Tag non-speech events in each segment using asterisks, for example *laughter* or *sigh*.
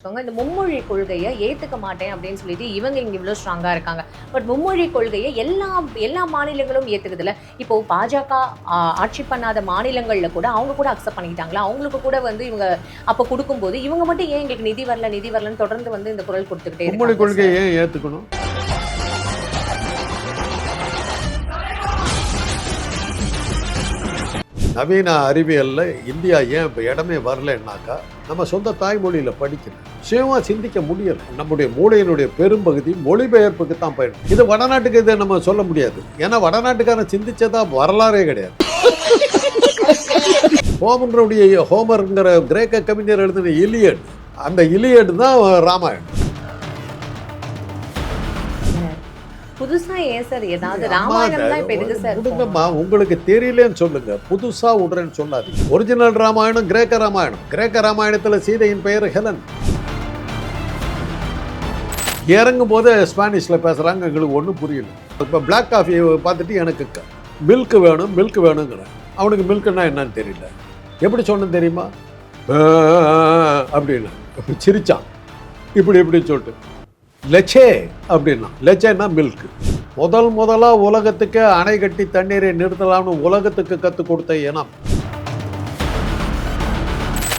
இருக்காங்க. இந்த மும்மொழி கொள்கையை ஏத்துக்க மாட்டேன் அப்படின்னு சொல்லிட்டு இவங்க இங்க இவ்வளவு ஸ்ட்ராங்கா இருக்காங்க. பட் மும்மொழி கொள்கையை எல்லா எல்லா மாநிலங்களும் ஏத்துக்குதுல இப்போ பாஜக ஆட்சி பண்ணாத மாநிலங்கள்ல கூட அவங்க கூட அக்செப்ட் பண்ணிக்கிட்டாங்களா? அவங்களுக்கு கூட வந்து இவங்க அப்ப கொடுக்கும்போது இவங்க மட்டும் ஏன் எங்களுக்கு நிதி வரல நிதி வரலன்னு தொடர்ந்து வந்து இந்த குரல் கொடுத்துக்கிட்டே மும்மொழி கொள்கையை ஏன் ஏற்றுக்கணும் நவீன அறிவியலில் இந்தியா ஏன் இப்போ இடமே வரலன்னாக்கா நம்ம சொந்த தாய்மொழியில் படிக்கணும் சுயமாக சிந்திக்க முடியல. நம்முடைய மூளையினுடைய பெரும்பகுதி மொழிபெயர்ப்புக்கு தான் பயணம் இது வடநாட்டுக்கு இதை நம்ம சொல்ல முடியாது. ஏன்னா வடநாட்டுக்காரன் சிந்திச்சதா வரலாறே கிடையாது. ஹோமருடைய ஹோமருங்கிற கிரேக்க கவிஞர் எழுதின இலியட் அந்த இலியட் தான் ராமாயணம். புதுசா ஏன் சார்? ஏதாவது அம்மா, ராமாயணம் தான் இப்ப எதுக்கு சார் விடுங்கம்மா உங்களுக்கு தெரியலன்னு சொல்லுங்க. புதுசா விடுறேன்னு சொல்லாதீங்க ஒரிஜினல் ராமாயணம் கிரேக்க ராமாயணம். கிரேக்க ராமாயணத்துல சீதையின் பெயர் ஹெலன். இறங்கும் போது ஸ்பானிஷ்ல பேசுறாங்க எங்களுக்கு ஒன்றும் புரியல. இப்போ பிளாக் காஃபி பார்த்துட்டு எனக்கு மில்க் வேணும் மில்க் வேணுங்கிறேன் அவனுக்கு மில்க்னா என்னன்னு தெரியல. எப்படி சொன்னேன் தெரியுமா? அப்படின்னு. சிரிச்சான். இப்படி இப்படி சொல்லிட்டு. லெச்சே. அப்படின்னா. லெச்சேன்னா மில்க் முதல் முதலா உலகத்துக்கு அணை கட்டி தண்ணீரை நிறுத்தலாம்னு உலகத்துக்கு கற்றுக் கொடுத்த இனம்.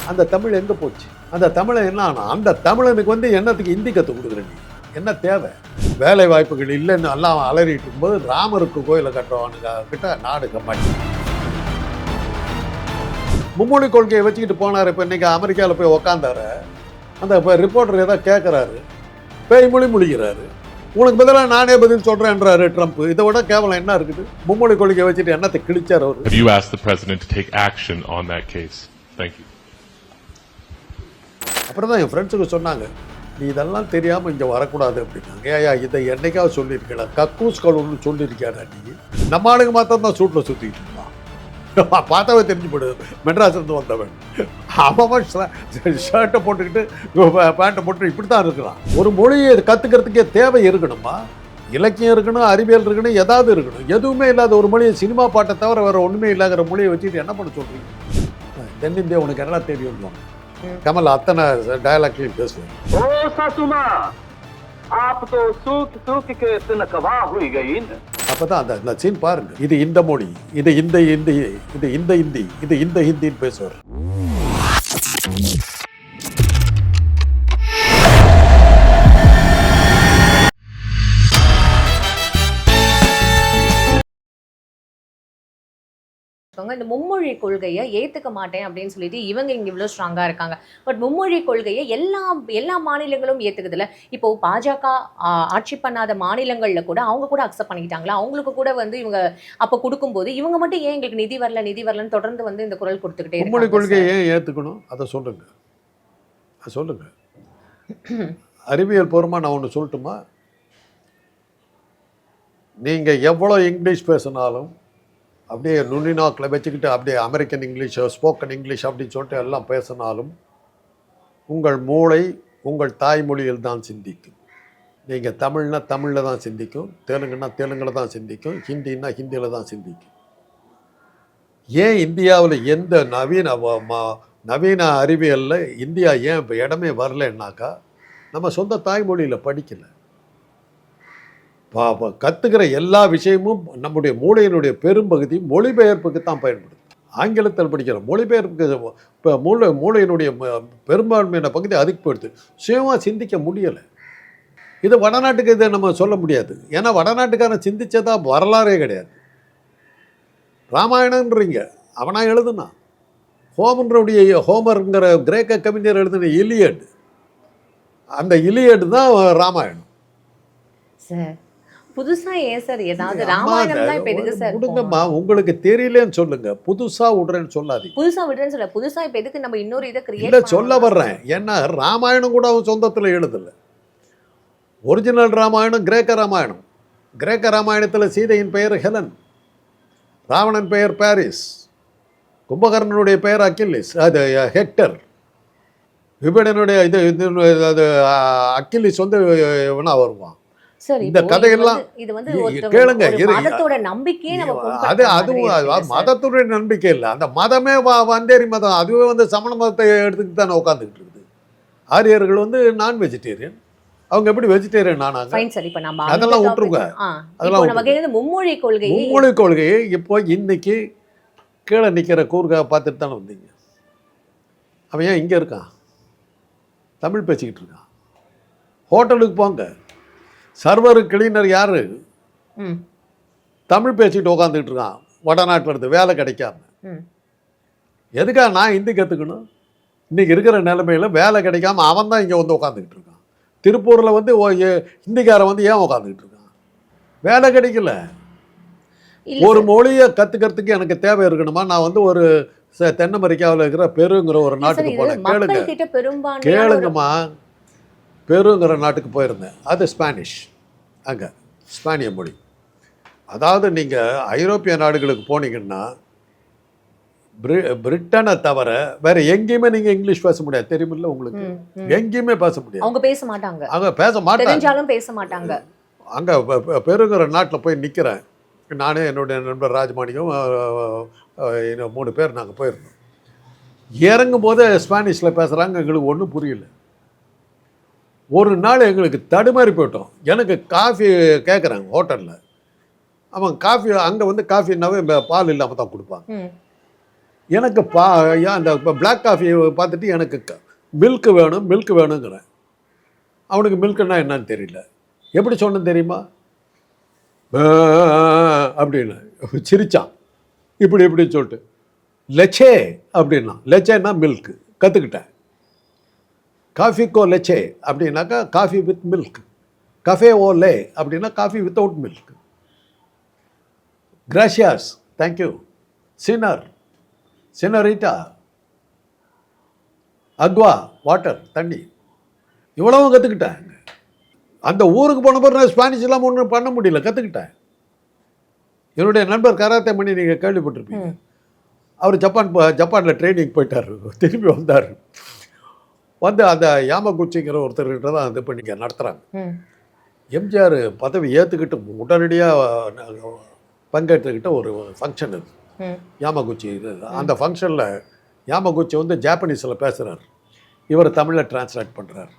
அந்த தமிழ் எங்க போச்சு? அந்த தமிழை என்ன ஆனா அந்த தமிழனுக்கு வந்து என்னத்துக்கு ஹிந்தி கற்றுக் கொடுக்குற நீ? என்ன தேவை? வேலை வாய்ப்புகள் இல்லைன்னு எல்லாம் அலறிட்டு இருக்கும்போது ராமருக்கு கோயிலை கட்டுறவனுங்க கிட்ட நாடு கம்மாட்டி. மும்மொழி கொள்கையை வச்சுக்கிட்டு போனார். இப்போ இன்னைக்கு அமெரிக்காவில் போய் உக்காந்தாரு. அந்த இப்போ ரிப்போர்ட்டர் ஏதோ கேட்குறாரு பேய்மொழி முழிக்கிறாரு உனக்கு பதிலாக நானே பதில் சொல்கிறேன்றாரு ட்ரம்ப் இதை விட கேவலம் என்ன இருக்குது? மும்மொழி கொள்கையை வச்சுட்டு என்னத்தை கிழிச்சார் அவர்? You asked the president to take action on that case? Thank you. அப்புறம் தான் என் ஃப்ரெண்ட்ஸுக்கு சொன்னாங்க நீ இதெல்லாம் தெரியாமல் இங்கே வரக்கூடாது அப்படின்னாங்க. ஏயா இதை என்னைக்காவது சொல்லியிருக்கல கக்கூஸ் கழுவுன்னு சொல்லியிருக்கியாடா நீ? நம்ம ஆளுங்க மாத்திரம் தான் சூட்டில் இருந்தான் *laughs* பார்த்தாவே தெரிஞ்சுப்படுது மெட்ராஸ்லேருந்து வந்தவன். அவன் ஷர்ட்டை போட்டுக்கிட்டு பேண்ட்டை போட்டு இப்படி தான் இருக்கிறான். ஒரு மொழியை கற்றுக்கிறதுக்கே தேவை இருக்கணுமா? இலக்கியம் இருக்கணும் அறிவியல் இருக்கணும் ஏதாவது இருக்கணும். எதுவுமே இல்லாத ஒரு மொழியை சினிமா பாட்டை தவிர வேறு ஒன்றுமே இல்லாத மொழியை வச்சுட்டு என்ன பண்ண சொல்கிறீங்க தென்னிந்தியா உனக்கு என்ன தெரியும் கமல் அத்தனை டயலாக்லையும் பேசுவேன். आप तो सूख सूख के तिनकवा हुई गई न அப்பதான் அந்த அந்த சீன் பாருங்க இது இந்த மொழி இது இந்த இந்தி இது இந்த இந்தி இது இந்த ஹிந்தின்னு பேசுவார் இருக்காங்க. இந்த மும்மொழி கொள்கையை ஏத்துக்க மாட்டேன் அப்படின்னு சொல்லிட்டு இவங்க இங்க இவ்வளவு ஸ்ட்ராங்கா இருக்காங்க. பட் மும்மொழி கொள்கையை எல்லா எல்லா மாநிலங்களும் ஏத்துக்குதுல இப்போ பாஜக ஆட்சி பண்ணாத மாநிலங்கள்ல கூட அவங்க கூட அக்செப்ட் பண்ணிக்கிட்டாங்களா? அவங்களுக்கு கூட வந்து இவங்க அப்ப கொடுக்கும்போது இவங்க மட்டும் ஏன் எங்களுக்கு நிதி வரல நிதி வரலன்னு தொடர்ந்து வந்து இந்த குரல் கொடுத்துக்கிட்டே மும்மொழி கொள்கையை. ஏன் ஏற்றுக்கணும் அதை சொல்லுங்க. அதை சொல்லுங்க. *clears throat* அறிவியல் பூர்வமாக நான் ஒன்று சொல்லட்டுமா? நீங்கள் எவ்வளோ இங்கிலீஷ் பேசினாலும் அப்படியே நுண்ணினாக்கில் வச்சுக்கிட்டு அப்படியே அமெரிக்கன் இங்கிலீஷ் ஸ்போக்கன் இங்கிலீஷ் அப்படின்னு சொல்லிட்டு எல்லாம் பேசினாலும் உங்கள் மூளை உங்கள் தாய்மொழியில் தான் சிந்திக்கும். நீங்கள் தமிழ்னா தமிழில் தான் சிந்திக்கும் தெலுங்குனா தெலுங்கில் தான் சிந்திக்கும் ஹிந்தின்னா ஹிந்தியில் தான் சிந்திக்கும். ஏன் இந்தியாவில் எந்த நவீன ம- நவீன அறிவியலில் இந்தியா ஏன் இப்போ இடமே வரலன்னாக்கா நம்ம சொந்த தாய்மொழியில் படிக்கலை. கற்றுக்கிற எல்லா விஷயமும் நம்முடைய மூளையினுடைய பெரும்பகுதி மொழிபெயர்ப்புக்கு தான் பயன்படுது. ஆங்கிலத்தில் படிக்கிற மொழிபெயர்ப்புக்கு இப்போ மூளை மூளையினுடைய பெரும்பான்மையான பகுதி அதுக்கு போயிடுது. சுயமாக சிந்திக்க முடியலை. இது வடநாட்டுக்கு இதை நம்ம சொல்ல முடியாது. ஏன்னா வடநாட்டுக்காரன் சிந்திச்சதா வரலாறே கிடையாது. ராமாயணன்றீங்க. அவனா எழுதுனான். ஹோமருடைய ஹோமருங்கிற கிரேக்க கவிஞர் எழுதின இலியட். அந்த இலியட் தான் ராமாயணம். சார் புதுசா ஏன் சார்? ஏதாவது அம்மா, ராமாயணம் தான் இப்ப எதுக்கு சார் விடுங்கம்மா. உங்களுக்கு தெரியலன்னு சொல்லுங்க. புதுசா விடுறேன்னு சொல்லாதீங்க. புதுசா விடுறேன்னு சொல்ல புதுசா இப்ப எதுக்கு நம்ம இன்னொரு இதை இல்ல கிரியேட் சொல்ல வர்றேன். ஏன்னா ராமாயணம் கூட அவன் சொந்தத்துல எழுதல. ஒரிஜினல் ராமாயணம் கிரேக்க ராமாயணம். கிரேக்க ராமாயணத்துல சீதையின் பெயர் ஹெலன். ராவணன் பெயர் பாரிஸ். கும்பகர்ணனுடைய பெயர் அக்கில்லிஸ் அது ஹெக்டர். விபடனுடைய இது இது அது அக்கிலிஸ் வந்து இவனா வருவான். இந்த கதையெல்லாம் கேளுங்க, அது அதுவும்? மதத்துடைய நம்பிக்கை இல்லை. அந்த மதமே வந்தேரி மதம் அதுவே வந்து சமண மதத்தை எடுத்துக்கிட்டு தானே உட்காந்துக்கிட்டு இருக்குது. ஆரியர்கள் வந்து நான் வெஜிடேரியன் அவங்க எப்படி வெஜிடேரியன் ஆனாங்க? ஃபைன் சார் இப்போ நம்ம அதெல்லாம் விட்டுருங்க. அதெல்லாம் மும்மொழி கொள்கையை மும்மொழி கொள்கையை இப்போ இன்னைக்கு கீழே நிற்கிற கூர்கா பார்த்துட்டு தானே வந்தீங்க. அவன் ஏன் இங்கே இருக்கான்? தமிழ் பேசிக்கிட்டு இருக்கான். ஹோட்டலுக்கு போங்க. சர்வர் கிளீனர் யார்? தமிழ் பேசிக்கிட்டு உட்காந்துக்கிட்டு இருக்கான். வடநாட்டில் இருந்து வேலை கிடைக்காம. எதுக்காக நான் ஹிந்தி கற்றுக்கணும் இன்றைக்கி இருக்கிற நிலைமையில வேலை கிடைக்காம அவன் தான் இங்கே வந்து உட்காந்துக்கிட்டு இருக்கான். திருப்பூரில் வந்து ஹிந்திக்காரன் வந்து ஏன் உட்காந்துக்கிட்டு இருக்கான்? வேலை கிடைக்கல. ஒரு மொழியை கற்றுக்கிறதுக்கு எனக்கு தேவை இருக்கணுமா? நான் வந்து ஒரு தென் அமெரிக்காவில் இருக்கிற பெருங்கிற ஒரு நாட்டுக்கு போனேன். கேளுங்க. கேளுங்கம்மா. பெருங்கிற நாட்டுக்கு போயிருந்தேன். அது ஸ்பானிஷ். அங்கே ஸ்பானிய மொழி. அதாவது நீங்கள் ஐரோப்பிய நாடுகளுக்கு போனீங்கன்னா பிரி பிரிட்டனை தவிர வேற எங்கேயுமே நீங்கள் இங்கிலீஷ் பேச முடியாது. தெரியுமில்ல உங்களுக்கு. எங்கேயுமே பேச முடியாது. அவங்க பேச மாட்டாங்க. அங்கே பேச மாட்டாங்க. பேச மாட்டாங்க. அங்கே பெருங்கிற நாட்டில் போய் நிற்கிறேன் நானே என்னுடைய நண்பர் இன்னும் மூணு பேர் நாங்கள் போயிருந்தோம். இறங்கும் போதே ஸ்பானிஷில் பேசுகிறாங்க எங்களுக்கு ஒன்றும் புரியல. ஒரு நாள் எங்களுக்கு தடுமாறி போயிட்டோம். எனக்கு காஃபி கேட்குறாங்க ஹோட்டலில் அவன் காஃபி அங்கே வந்து காஃபின்னாவே பால் இல்லாமல் தான் கொடுப்பாங்க. எனக்கு பா அந்த பிளாக் காஃபி பார்த்துட்டு எனக்கு மில்க் வேணும் மில்க் வேணுங்கிறேன். அவனுக்கு மில்க்குன்னா என்னன்னு தெரியல. எப்படி சொன்னேன்னு தெரியுமா? அப்படின்னு. சிரிச்சான். இப்படி இப்படின்னு சொல்லிட்டு. லெச்சே அப்படின்னா லெச்சேன்னா மில்க் கற்றுக்கிட்டேன் காஃபிக்கோ லெச்சே அப்படின்னாக்கா காஃபி வித் மில்க். கஃபே ஓ லே அப்படின்னா காஃபி வித்தவுட் மில்க் கிராஷியாஸ் தேங்க்யூ சினர் சினரிட்டா அக்வா வாட்டர் தண்ணி. இவ்வளவும் கற்றுக்கிட்டேன் அந்த ஊருக்கு போன பிறகு நான் ஸ்பானிஷ் எல்லாம் ஒன்றும் பண்ண முடியல கற்றுக்கிட்டேன் என்னுடைய நண்பர் கராத்தே மணி நீங்கள் கேள்விப்பட்டிருப்பீங்க. அவர் ஜப்பான் ஜப்பானில் ட்ரைனிங் போயிட்டார் திரும்பி வந்தார். வந்து அந்த யாமகுச்சிங்கிற ஒருத்தர்கிட்ட தான் இது பண்ணி நடத்துகிறாங்க. எம்ஜிஆர் பதவி ஏற்றுக்கிட்டு உடனடியாக பங்கேற்றுக்கிட்ட ஒரு ஃபங்க்ஷன் இது. யாமகுச்சி இது. அந்த ஃபங்க்ஷனில் யாமகுச்சி வந்து ஜாப்பனீஸில் பேசுகிறார் இவர் தமிழில் டிரான்ஸ்லேட் பண்ணுறார்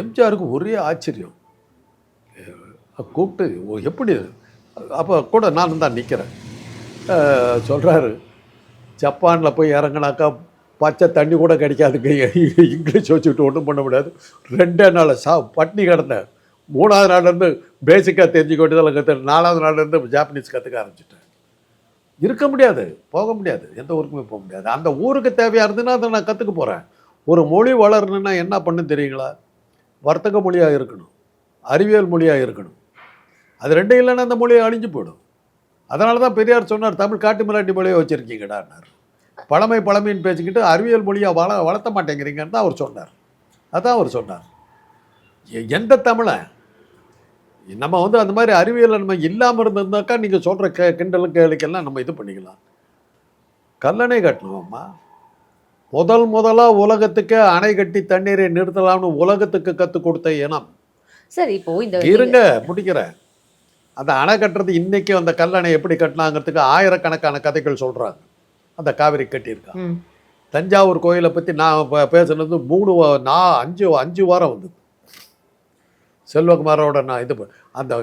எம்ஜிஆருக்கு ஒரே ஆச்சரியம். கூப்பிட்டு எப்படி அப்போ கூட நான் தான் நிற்கிறேன் சொல்கிறாரு ஜப்பானில் போய் இறங்குனாக்கா பச்சை தண்ணி கூட கிடைக்காதுங்க. இங்கிலீஷ் வச்சுக்கிட்டு ஒன்றும் பண்ண முடியாது. ரெண்டே நாள் சா பட்னி கிடந்தேன். மூணாவது நாள்லேருந்து பேசிக்காக தெரிஞ்சுக்க வேண்டியதெல்லாம் கற்று நாலாவது நாள்லேருந்து ஜாப்பனீஸ் கற்றுக்க ஆரம்பிச்சிட்டேன். இருக்க முடியாது போக முடியாது. எந்த ஊருக்குமே போக முடியாது. அந்த ஊருக்கு தேவையாக இருந்ததுன்னா அதை நான் கற்றுக்க போகிறேன் ஒரு மொழி வளரணுன்னா என்ன பண்ணுன்னு தெரியுங்களா? வர்த்தக மொழியாக இருக்கணும். அறிவியல் மொழியாக இருக்கணும். அது ரெண்டும் இல்லைன்னா அந்த மொழியை அழிஞ்சு போயிடும். அதனால தான் பெரியார் சொன்னார் தமிழ் காட்டு மிராட்டி மொழியை வச்சுருக்கீங்கடான்னார். பழமை பழமைன்னு பேசிக்கிட்டு அறிவியல் மொழியை வள வளர்த்த மாட்டேங்கிறீங்கன்னு தான் அவர் சொன்னார். அதான் அவர் சொன்னார். எந்த தமிழன் நம்ம வந்து அந்த மாதிரி அறிவியல் நம்ம இல்லாமல் இருந்திருந்தாக்கா நீங்கள் சொல்கிற கே கிண்டல் கேளிக்கெல்லாம் நம்ம இது பண்ணிக்கலாம். கல்லணை கட்டணும்மா முதல் முதலாக உலகத்துக்கு அணை கட்டி தண்ணீரை நிறுத்தலாம்னு உலகத்துக்கு கற்றுக் கொடுத்த இனம். சார் இப்போ இந்த இருங்க முடிக்கிறேன். அந்த அணை கட்டுறது இன்னைக்கு அந்த கல்லணை எப்படி கட்டினாங்கிறதுக்கு ஆயிரக்கணக்கான கதைகள் சொல்கிறாங்க அந்த காவிரி கட்டியிருக்கான். தஞ்சாவூர் கோயிலை பற்றி நான் பேசுனது மூணு நான் அஞ்சு அஞ்சு வாரம் வந்தது. செல்வகுமாரோட நான் இது அந்த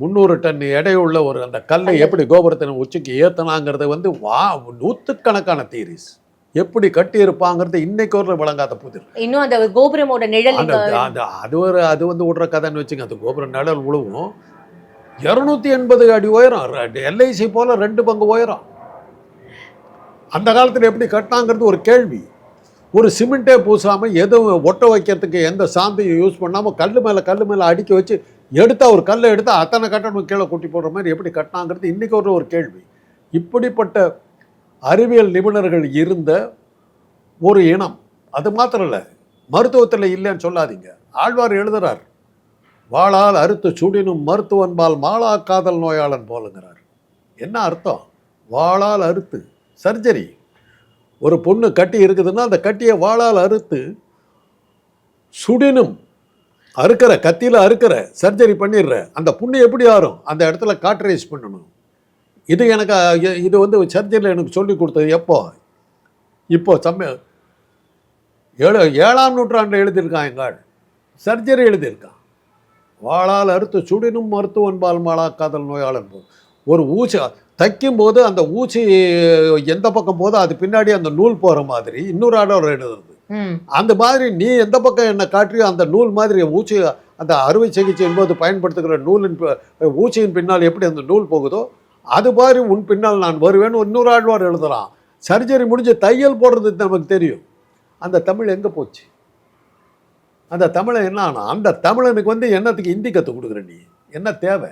முந்நூறு டன் எடையுள்ள ஒரு அந்த கல்லை எப்படி கோபுரத்தின் உச்சிக்கு ஏத்தனாங்கிறது வந்து வா நூற்றுக்கணக்கான தீரிஸ் எப்படி கட்டியிருப்பாங்கிறது இன்னைக்கு ஒரு விளங்காத புதிர். இன்னும் அந்த கோபுரமோட நிழல் அந்த அந்த அது ஒரு அது வந்து விடுற கதைன்னு வச்சுங்க. அது கோபுரம் நிழல் விழுவும் இரநூத்தி எண்பது அடி உயரம். எல்ஐசி போல ரெண்டு பங்கு உயரம். அந்த காலத்தில் எப்படி கட்டினாங்கிறது ஒரு கேள்வி. ஒரு சிமெண்ட்டே பூசாமல் எதுவும் ஒட்ட வைக்கிறதுக்கு எந்த சாந்தையும் யூஸ் பண்ணாமல் கல் மேலே கல் மேலே அடுக்கி வச்சு எடுத்தால் ஒரு கல்லை எடுத்தால் அத்தனை கட்டணம் கீழே கொட்டி போடுற மாதிரி எப்படி கட்டினாங்கிறது இன்றைக்கி ஒரு ஒரு கேள்வி. இப்படிப்பட்ட அறிவியல் நிபுணர்கள் இருந்த ஒரு இனம் அது மாத்திரம் இல்லை மருத்துவத்தில் இல்லைன்னு சொல்லாதீங்க. ஆழ்வார் எழுதுகிறார் வாழால் அறுத்து சுடினும் மருத்துவன்பால் மாலா காதல் நோயாளன் போலுங்கிறார். என்ன அர்த்தம்? வாளால் அறுத்து சர்ஜரி. ஒரு பொண்ணு கட்டி இருக்குதுன்னா அந்த கட்டியை வாழால் அறுத்து சுடினும் அறுக்கிற கத்தியில் அறுக்கிற சர்ஜரி பண்ணிடுற அந்த புண்ணு எப்படி ஆறும்? அந்த இடத்துல காட்ரைஸ் பண்ணணும். இது எனக்கு இது வந்து சர்ஜரியில் எனக்கு சொல்லி கொடுத்தது எப்போ? இப்போ சமய ஏழு ஏழாம் நூற்றாண்டில் எழுதியிருக்கான் எங்கள் சர்ஜரி எழுதியிருக்கான். வாழால் அறுத்து சுடினும் மருத்துவன்பால் மாளா காதல் நோயாளன் ஒரு ஊசி தைக்கும் போது அந்த ஊசி எந்த பக்கம் போதோ அது பின்னாடி அந்த நூல் போகிற மாதிரி இன்னொரு ஆடவர் எழுதுறது. அந்த மாதிரி நீ எந்த பக்கம் என்ன காட்டியோ அந்த நூல் மாதிரி ஊசி அந்த அறுவை சிகிச்சையின் போது பயன்படுத்துகிற நூலின் ஊசியின் பின்னால் எப்படி அந்த நூல் போகுதோ அது மாதிரி உன் பின்னால் நான் வருவேன்னு இன்னொரு ஆழ்வார் எழுதுறான். சர்ஜரி முடிஞ்சு தையல் போடுறது நமக்கு தெரியும். அந்த தமிழ் எங்கே போச்சு? அந்த தமிழன் என்ன ஆனா அந்த தமிழனுக்கு வந்து என்னத்துக்கு ஹிந்தி கற்றுக் கொடுக்குற நீ? என்ன தேவை?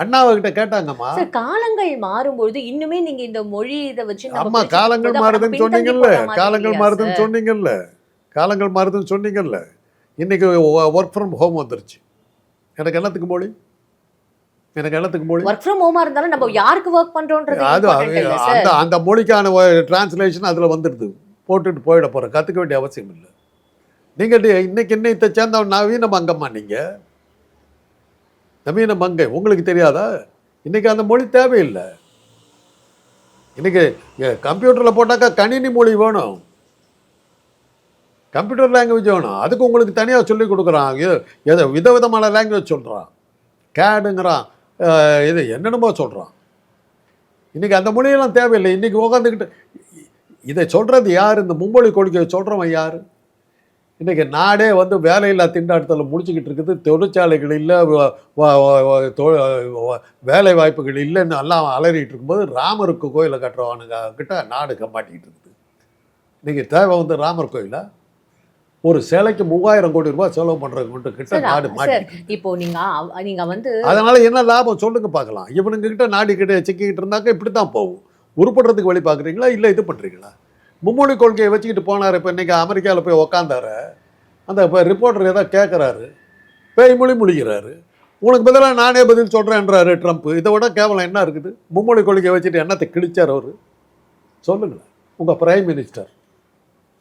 அண்ணாவகிட்ட கேட்டாங்கம்மா. காலங்கள் மாறும்பொழுது இன்னுமே நீங்க இந்த மொழி இதை வச்சு அம்மா காலங்கள் மாறுதுன்னு சொன்னீங்கல்ல. காலங்கள் மாறுதுன்னு? சொன்னீங்கல்ல. காலங்கள் மாறுதுன்னு சொன்னீங்கல்ல. இன்னைக்கு ஒர்க் ஃப்ரம் ஹோம் வந்துருச்சு. எனக்கு என்னத்துக்கு மொழி? எனக்கு என்னத்துக்கு மொழி? ஒர்க் ஃப்ரம் ஹோமா இருந்தாலும் நம்ம யாருக்கு ஒர்க் பண்றோம்ன்றது அது அந்த அந்த மொழிக்கான டிரான்ஸ்லேஷன் அதில் வந்துடுது. போட்டுட்டு போயிட போகிறேன் கற்றுக்க வேண்டிய அவசியம் இல்லை. நீங்கள் இன்னைக்கு இன்னைக்கு சேர்ந்தவன் நவீன மங்கம்மா நீங்கள் நவீன மங்கை உங்களுக்கு தெரியாதா? இன்றைக்கி அந்த மொழி தேவையில்லை. இன்றைக்கி கம்ப்யூட்டரில் போட்டாக்கா கணினி மொழி வேணும். கம்ப்யூட்டர் லாங்குவேஜ் வேணும். அதுக்கு உங்களுக்கு தனியாக சொல்லிக் கொடுக்குறான். எதோ எதை விதவிதமான லாங்குவேஜ் சொல்கிறான் கேடுங்கிறான் இது என்னென்னமோ சொல்கிறான் இன்றைக்கி அந்த மொழியெல்லாம் தேவையில்லை. இன்றைக்கி உட்காந்துக்கிட்டு இதை சொல்கிறது யார்? இந்த மும்மொழி கொள்கையை சொல்கிறவன் யார்? இன்றைக்கி நாடே வந்து வேலையில்லா திண்டாட்டத்தில் முடிச்சுக்கிட்டு இருக்குது. தொழிற்சாலைகள் இல்லை வேலை வாய்ப்புகள் இல்லைன்னு எல்லாம் அலறிட்டு இருக்கும்போது ராமருக்கு கோயிலை கட்டுறவனுங்க கிட்ட நாடு கம்மாட்டிக்கிட்டு இருக்குது. இன்றைக்கி தேவை வந்து ராமர் கோயிலா? ஒரு சிலைக்கு மூவாயிரம் கோடி ரூபாய் செலவு பண்ணுறவங்க கிட்ட நாடு இருக்கு. இப்போ நீங்க நீங்க வந்து அதனால என்ன லாபம் சொல்லுங்க பார்க்கலாம். இவனுங்க கிட்ட நாடி கிட்ட சிக்கிக்கிட்டு இருந்தாக்க இப்படி தான் போகும். உருப்படுறதுக்கு வழி பார்க்குறீங்களா? இல்லை இது பண்ணுறீங்களா மும்மொழி கொள்கையை வச்சுக்கிட்டு போனார் இப்போ இன்றைக்கி அமெரிக்காவில் போய் உக்காந்தாரு அந்த இப்போ ரிப்போர்ட்டர் ஏதோ கேட்குறாரு பேய்மொழி முழிக்கிறாரு உனக்கு பதிலாக நானே பதில் சொல்கிறேன்றாரு ட்ரம்ப் இதை விட கேவலம் என்ன இருக்குது மும்மொழி கொள்கையை வச்சுட்டு என்னத்தை கிழிச்சார் அவர் சொல்லுங்களேன் உங்கள் பிரைம் மினிஸ்டர்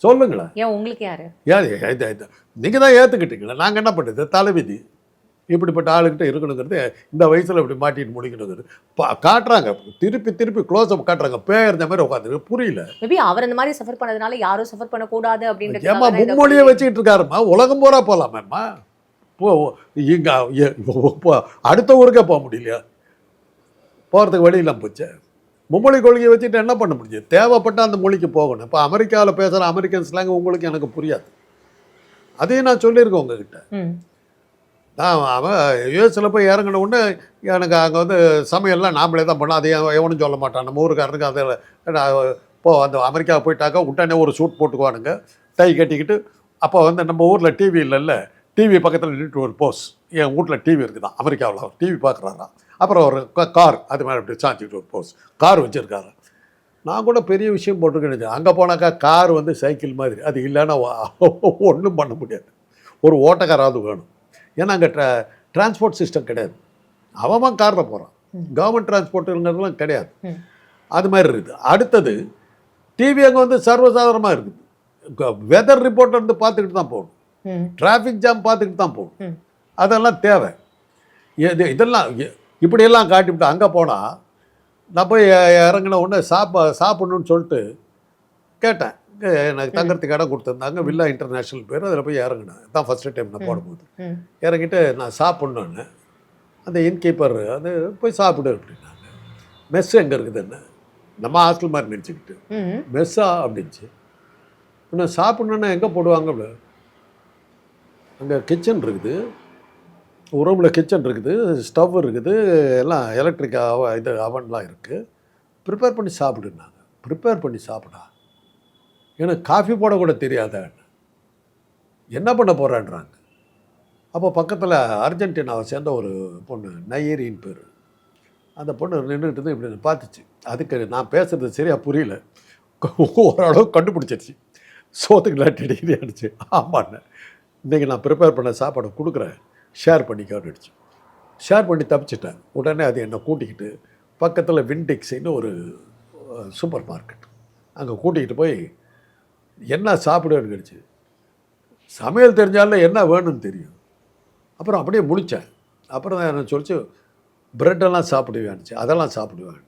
சொல்லுங்களேன் ஏன் உங்களுக்கு யாரு ஏன் நீங்கள் தான் ஏற்றுக்கிட்டீங்களா நாங்கள் என்ன பண்ணுறது தலைவிதி இப்படிப்பட்ட ஆளுகிட்ட இருக்கணுங்கிறது இந்த வயசில் இப்படி மாட்டிட்டு முடிக்கணுங்கிறது. காட்டுறாங்க. திருப்பி திருப்பி க்ளோஸ் அப் காட்டுறாங்க. பேர் இந்த மாதிரி உட்காந்துருக்கு புரியல. மேபி அவர் அந்த மாதிரி சஃபர் பண்ணதுனால யாரும் சஃபர் பண்ணக்கூடாது ஏமா தான் இதை மும்மொழியை வச்சுக்கிட்டு இருக்காருமா உலகம் பூரா போகலாமேம்மா போ இங்கே அடுத்த ஊருக்கே போக முடியலையா? போகிறதுக்கு வழி இல்லாமல் போச்சு. மும்மொழி கொள்கையை வச்சுட்டு என்ன பண்ண முடியும்? தேவைப்பட்ட அந்த மொழிக்கு போகணும். இப்போ அமெரிக்காவில் பேசுகிற அமெரிக்கன் ஸ்லாங் உங்களுக்கு எனக்கு புரியாது. அதையும் நான் சொல்லியிருக்கேன் உங்ககிட்ட. நான் அவன் யூஎஸில் போய் இறங்கின உடனே எனக்கு அங்கே வந்து சமையல்லாம் நாமளே தான் பண்ணோம் அதை எவனும் சொல்ல மாட்டான். நம்ம ஊருக்காரனுக்கு அதில் நான் இப்போ அந்த அமெரிக்கா போயிட்டாக்கா உடனே ஒரு சூட் போட்டுக்குவானுங்க. டை கட்டிக்கிட்டு அப்போ வந்து நம்ம ஊரில் டிவி இல்லைல்ல. டிவி பக்கத்தில் நின்றுட்டு ஒரு போஸ் என் வீட்டில் டிவி இருக்குதான். அமெரிக்காவில் அவர் டிவி பார்க்குறாராம் அப்புறம் ஒரு கார் அது மாதிரி அப்படி சாஞ்சிக்கிட்டு ஒரு போஸ் கார் வச்சுருக்காரு. நான் கூட பெரிய விஷயம் போட்டிருக்கேன் அங்கே போனாக்கா கார் வந்து சைக்கிள் மாதிரி. அது இல்லைன்னா ஒன்றும் பண்ண முடியாது. ஒரு ஓட்டக்காராவது வேணும். ஏன்னா அங்கே ட்ரா டிரான்ஸ்போர்ட் சிஸ்டம் கிடையாது. அவன் காரில் போகிறான் கவர்மெண்ட் டிரான்ஸ்போர்ட்டுங்கிறதுலாம் கிடையாது. அது மாதிரி இருக்குது. அடுத்தது டிவி அங்கே வந்து சர்வசாதாரணமாக இருக்குது. வெதர் ரிப்போர்ட் வந்து பார்த்துக்கிட்டு தான் போகணும். டிராஃபிக் ஜாம் பார்த்துக்கிட்டு தான் போகணும். அதெல்லாம் தேவை. இது இதெல்லாம் இப்படியெல்லாம் காட்டிவிட்டு அங்கே போனால் நான் போய் இறங்கின உடனே சாப்பா சாப்பிடணும்னு சொல்லிட்டு கேட்டேன். இங்க எனக்கு தங்கறதுக்கு இடம் கொடுத்துருந்தாங்க. வில்லா இன்டர்நேஷ்னல் பேர். அதில் போய் இறங்கினேன். தான் ஃபஸ்ட்டு டைம் நான் போடும்போது. இறங்கிட்டு நான் சாப்பிட்ணுன்னு. அந்த இன்கீப்பர் அது போய் சாப்பிடு அப்படின்னாங்க. மெஸ் எங்கே இருக்குது என்ன? நம்ம ஹாஸ்டல் மாதிரி நினச்சிக்கிட்டு. மெஸ்ஸா அப்படின்ச்சு. இன்னும் சாப்பிட்ணுன்னா எங்கே போடுவாங்க அப்படி அங்கே கிச்சன் இருக்குது. ரூமில் கிச்சன் இருக்குது. ஸ்டவ் இருக்குது. எல்லாம் எலக்ட்ரிக் அவ இது அவன்லாம் இருக்குது ப்ரிப்பேர் பண்ணி சாப்பிடுனாங்க ப்ரிப்பேர் பண்ணி சாப்பிடா. எனக்கு காஃபி போடக்கூட தெரியாத என்ன பண்ண போகிறான்றாங்க அப்போ பக்கத்தில் அர்ஜென்டினாவை சேர்ந்த ஒரு பொண்ணு நையரின்னு பேர். அந்த பொண்ணு நின்றுட்டு இப்படி பார்த்துச்சு. அதுக்கு நான் பேசுறது சரியாக புரியல. ஓரளவு கண்டுபிடிச்சிருச்சு. சோத்துக்கு லாட்டி அடிச்சு. ஆமாண்ணே. இன்றைக்கி நான் ப்ரிப்பேர் பண்ண சாப்பாடை கொடுக்குறேன். ஷேர் பண்ணிக்க அடிச்சு ஷேர் பண்ணி தப்பிச்சிட்டேன். உடனே அது என்னை கூட்டிக்கிட்டு பக்கத்தில் வின்டெக்ஸின்னு ஒரு சூப்பர் மார்க்கெட் அங்கே கூட்டிக்கிட்டு போய் என்ன சாப்பிடுவேன்னு கிடைச்சு? சமையல் தெரிஞ்சாலும் என்ன வேணும்னு தெரியும். அப்புறம் அப்படியே முடித்தேன் அப்புறம் தான் என்ன சொல்லிச்சு ப்ரெட்டெல்லாம் சாப்பிடுவேன்னுச்சு அதெல்லாம் சாப்பிடுவேன்.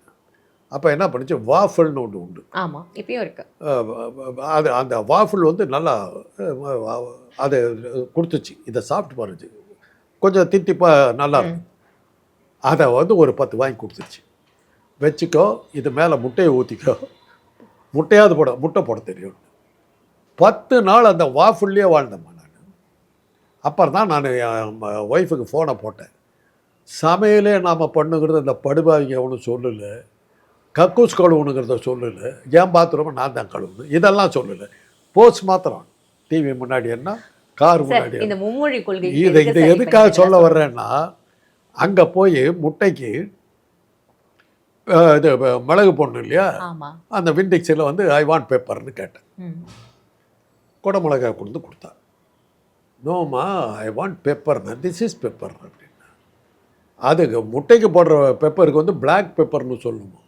அப்போ என்ன பண்ணுச்சு? வாஃபல்னு ஒன்று உண்டு. ஆமா இப்பயும் இருக்கு. அது அந்த வாஃபிள் வந்து நல்லா அது கொடுத்துச்சு. இதை சாப்பிட்டு பாருச்சு. கொஞ்சம் தித்திப்பாக நல்லா இருக்கும். அதை வந்து ஒரு பத்து வாங்கி கொடுத்துச்சு. வச்சுக்கோ இது மேலே முட்டையை ஊற்றிக்கோ முட்டையாவது போட முட்டை போட தெரியும். பத்து நாள் அந்த வாஃபுல்லையே வாழ்ந்தேம்மா நான். அப்புறம் தான் நான் என் ஒய்ஃபுக்கு ஃபோனை போட்டேன். சமையலே நாம் பண்ணுங்கிறது அந்த படுபாவிங்க ஒன்றும் சொல்லலை. கக்கூஸ் கழுவுணுங்கிறத சொல்லலை. ஏன் பாத்ரூம் நான் தான் கழுவுணும் இதெல்லாம் சொல்லலை. போஸ்ட் மாத்திரம் டிவி முன்னாடி என்ன? கார் முன்னாடி என்ன? இந்த மும்மொழி கொள்கை இதை இதை எதுக்காக சொல்ல வர்றேன்னா அங்கே போய் முட்டைக்கு இது மிளகு போடணும் இல்லையா? அந்த விண்டிக்ஸில் வந்து ஐ வாண்ட் பேப்பர்னு கேட்டேன். குடமிளகா மிளகாய் கொண்டு கொடுத்தா. நோமா I want pepper this is pepper அப்படின்னா. அதுக்கு முட்டைக்கு போடுற பெப்பருக்கு வந்து பிளாக் பெப்பர்னு சொல்லுமா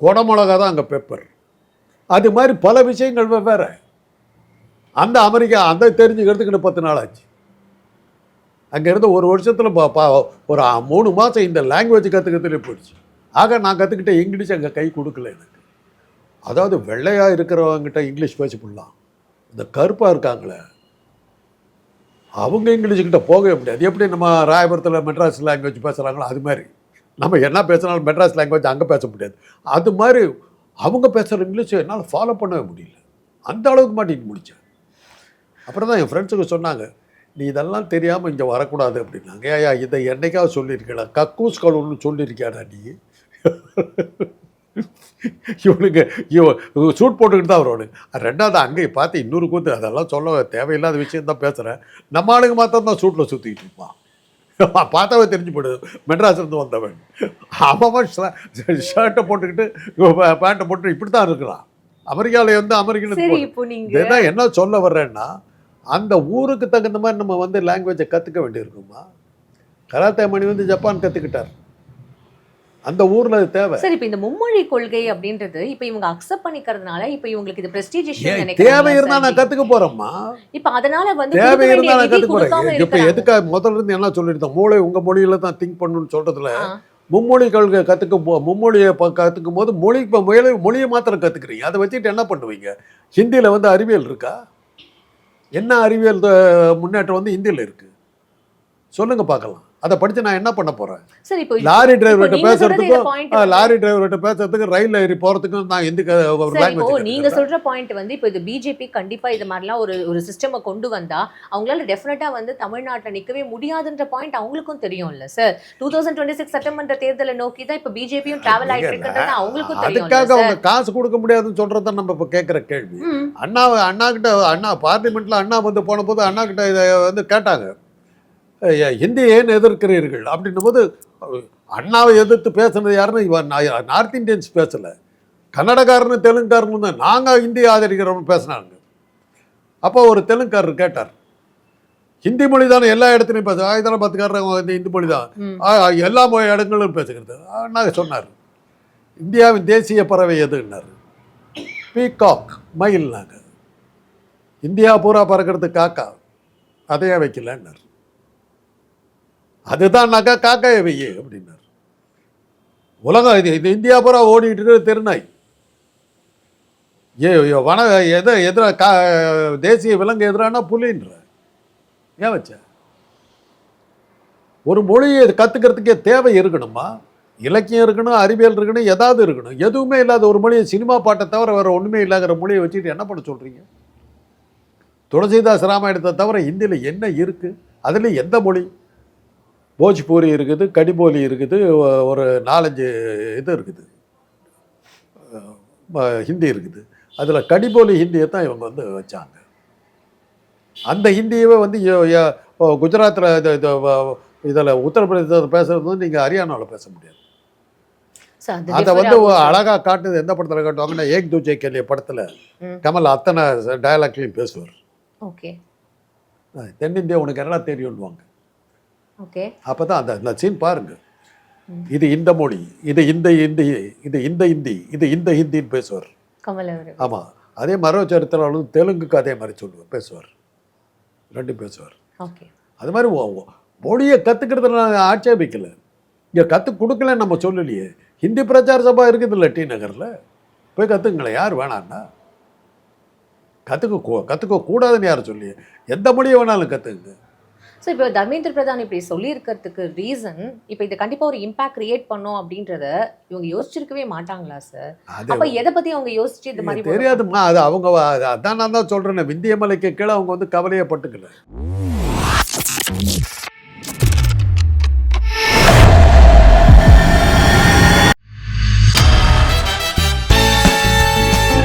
குடமிளகா தான் அங்கே பெப்பர் அது மாதிரி பல விஷயங்கள் வெவ்வேறு அந்த அமெரிக்கா அந்த தெரிஞ்சுக்கிறதுக்கு இன்னும் பத்து நாள் ஆச்சு. அங்கேருந்து ஒரு வருஷத்தில் ஒரு மூணு மாதம் இந்த லாங்குவேஜ் கற்றுக்கிறதுலே போயிடுச்சு. ஆக நான் கற்றுக்கிட்ட இங்கிலீஷ் அங்கே கை கொடுக்கல எனக்கு. அதாவது வெள்ளையாக இருக்கிறவங்ககிட்ட இங்கிலீஷ் பேசி போடலாம் இந்த கருப்பாக இருக்காங்களே. அவங்க இங்கிலீஷுக்கிட்ட போகவே முடியாது. எப்படி நம்ம ராயபுரத்தில் மெட்ராஸ் லாங்குவேஜ் பேசுகிறாங்களோ அது மாதிரி. நம்ம என்ன பேசினாலும் மெட்ராஸ் லாங்குவேஜ் அங்கே பேச முடியாது. அது மாதிரி அவங்க பேசுகிற இங்கிலீஷ் என்னால் ஃபாலோ பண்ணவே முடியல. அந்த அளவுக்கு மாட்டிட்டு முடித்தேன் அப்புறம் தான் என் ஃப்ரெண்ட்ஸுக்கு சொன்னாங்க நீ இதெல்லாம் தெரியாமல் இங்கே வரக்கூடாது அப்படின்னாங்க. ஏயா இதை என்னைக்காவது சொல்லியிருக்கேடா கக்கூஸ் கழுவுன்னு சொல்லியிருக்கியாடா நீ? *laughs* இவனுக்கு இவன் சூட் போட்டுக்கிட்டு தான் வருவானு. ரெண்டாவது அங்கே பார்த்து இன்னொரு கூத்து அதெல்லாம் சொல்ல தேவையில்லாத விஷயம் தான் பேசுகிறேன் நம்ம ஆளுங்க மாத்திரம் தான் சூட்டில் சுற்றிக்கிட்டு இருப்பான். *laughs* பார்த்தாவே தெரிஞ்சு போடுது மெட்ராஸ் இருந்து வந்தவன். அவன் ஷர்ட்டை போட்டுக்கிட்டு பேண்ட்டை போட்டு இப்படி தான் இருக்கிறான். அமெரிக்காவில் வந்து அமெரிக்கன் என்ன சொல்ல வர்றேன்னா அந்த ஊருக்கு தகுந்த மாதிரி நம்ம வந்து லாங்குவேஜை கற்றுக்க வேண்டியிருக்குமா? கராத்தே மணி வந்து ஜப்பான் கற்றுக்கிட்டார் அந்த ஊரில் அது தேவை. சரி இப்போ இந்த மும்மொழி கொள்கை அப்படின்றது இப்போ இவங்க அக்செப்ட் பண்ணிக்கிறதுனால இப்போ இவங்களுக்கு இது பிரஸ்டீஜ் ஏன் தேவை இருந்தால் நான் கற்றுக்க போகிறேம்மா இப்போ அதனால வந்து தேவை இருந்தால் நான் கொடுக்காம போகிறேன் இப்போ. எதுக்காக முதல்ல இருந்து என்ன சொல்லியிருந்தேன் மூளை உங்கள் மொழியில தான் திங்க் பண்ணணும்னு சொல்கிறதுல ஆ. மும்மொழி கொள்கை கற்றுக்கும் போ மும்மொழியை ப கற்றுக்கும் போது மொழி இப்போ மொழி மொழியை மாத்திரம் கற்றுக்குறீங்க அதை வச்சுட்டு என்ன பண்ணுவீங்க? ஹிந்தியில் வந்து அறிவியல் இருக்கா? என்ன அறிவியல் முன்னேற்றம் வந்து ஹிந்தியில் இருக்குது சொல்லுங்க பார்க்கலாம். அதை படித்து நான் என்ன பண்ண போகிறேன் சரி இப்போ லாரி டிரைவர்கிட்ட பேசுறதுக்கும் லாரி டிரைவர்கிட்ட பேசுறதுக்கு ரயில் ஏறி போகிறதுக்கும் நான் எந்த ஒரு சரி இப்போ லாங்குவேஜ் நீங்க சொல்ற பாயிண்ட் வந்து இப்போ இது பிஜேபி கண்டிப்பா இது மாதிரிலாம் ஒரு ஒரு சிஸ்டமை கொண்டு வந்தா அவங்களால டெஃபினட்டா வந்து தமிழ்நாட்டுல நிக்கவே முடியாதுன்ற பாயிண்ட் அவங்களுக்கும் தெரியும்ல sir. Two thousand twenty six சட்டமன்ற தேர்தலை நோக்கி தான் இப்போ பிஜேபியும் டிராவல் ஆயிட்டு இருக்கிறது அவங்களுக்கும் தெரியும் அதுக்காக அவங்க காசு கொடுக்க முடியாதுன்னு சொல்றத நம்ம இப்போ கேட்குற கேள்வி. அண்ணா அண்ணா கிட்ட அண்ணா பார்லிமெண்ட்ல அண்ணா வந்து போன போது அண்ணா கிட்ட இதை வந்து கேட்டாங்க. "ஐயா, ஹிந்தி ஏன் எதிர்க்கிறீர்கள்? அப்படின்னும் போது அண்ணாவை எதிர்த்து பேசுனது யாருன்னு இவன் நார்த் இந்தியன்ஸ் பேசல. கன்னடக்காரனு தெலுங்குக்காரனு தான் நாங்கள் ஹிந்தி ஆதரிக்கிறோம்னு பேசினாங்க. அப்போ ஒரு தெலுங்குக்காரர் கேட்டார் ஹிந்தி மொழி தானே எல்லா இடத்துலையும் பேச ஹைதராபாத்துக்காரங்க வந்து ஹிந்தி மொழி தான். எல்லா மொழி இடங்களும் பேசுகிறது. அண்ணா சொன்னார் இந்தியாவின் தேசிய பறவை எதுன்னாரு? பீகாக் மயில்னாங்க இந்தியா பூரா பறக்கிறது காக்கா அதையே வைக்கலன்னார். அதுதான்னாக்கா காக்காயை வையே அப்படின்னார். உலகம் இது இது இந்தியா பூரா ஓடிட்டு இருக்கிற தெருநாய். ஏ வன எதை எதிராக கா தேசிய விலங்கு எதிரானா புலின்ற. ஏன் வச்ச? ஒரு மொழியை கற்றுக்கிறதுக்கே தேவை இருக்கணுமா? இலக்கியம் இருக்கணும் அறிவியல் இருக்கணும் ஏதாவது இருக்கணும். எதுவுமே இல்லாத ஒரு மொழியை சினிமா பாட்டை தவிர வேறு ஒன்றுமே இல்லாத மொழியை வச்சுட்டு என்ன பண்ண சொல்கிறீங்க துளசிதாஸ் ராமாயணத்தை தவிர இந்தியில் என்ன இருக்குது அதில் எந்த மொழி? போஜ்பூரி இருக்குது கடிபோலி இருக்குது ஒரு நாலஞ்சு இது இருக்குது. ஹிந்தி இருக்குது. அதில் கடிபோலி ஹிந்தியை தான் இவங்க வந்து வச்சாங்க. அந்த ஹிந்தியவே வந்து குஜராத்தில் இது இதில் உத்தரப்பிரதேசத்தில் பேசுறது வந்து நீங்கள் ஹரியானாவில் பேச முடியாது. அது வந்து ஆகும். அழகா காட்டுது எந்த படத்தில் காட்டுவாங்கன்னா ஏக் தூஜே கேலிய படத்தில். கமல் அத்தனை டயலாக்லையும் பேசுவார். ஓகே தென்னிந்தியா உனக்கு என்ன தெரியும்னுவாங்க. ஓகே. அப்போ தான் அந்த அந்த சீன் பாருங்க. ம். இது இந்த மொழி இது இந்த ஹிந்தி இது இந்த ஹிந்தி இது இந்த ஹிந்தின்னு பேசுவார். ஆமாம் அதே மரோ சரித்திராலும் தெலுங்குக்கு அதே மாதிரி சொல்லுவார் பேசுவார். ரெண்டும் பேசுவார். அது மாதிரி மொழியை கற்றுக்கிறதுல நான் ஆட்சேபிக்கல. இங்கே கற்றுக் கொடுக்கலன்னு நம்ம சொல்லலையே. ஹிந்தி பிரச்சார சபா இருக்குது இல்லை டி நகரில். போய் கற்றுக்குங்களேன் யார் வேணான்னா? கற்றுக்க கற்றுக்க கூடாதுன்னு யார் சொல்லி எந்த மொழியை வேணாலும் கற்றுக்குங்க ஸோ இப்போ தர்மேந்திர பிரதான் இப்படி சொல்லியிருக்கிறதுக்கு ரீசன் இப்போ இது கண்டிப்பா ஒரு இம்பாக்ட் கிரியேட் பண்ணும் அப்படின்றத இவங்க யோசிச்சிருக்கவே மாட்டாங்களா சார் அப்ப எதை பத்தி அவங்க யோசிச்சு இந்த மாதிரி தெரியாதும்மா அது அவங்க அது- அதான் நான் தான் சொல்கிறேன் விந்திய மலைக்கு கீழே அவங்க வந்து கவலையே பட்டுக்கல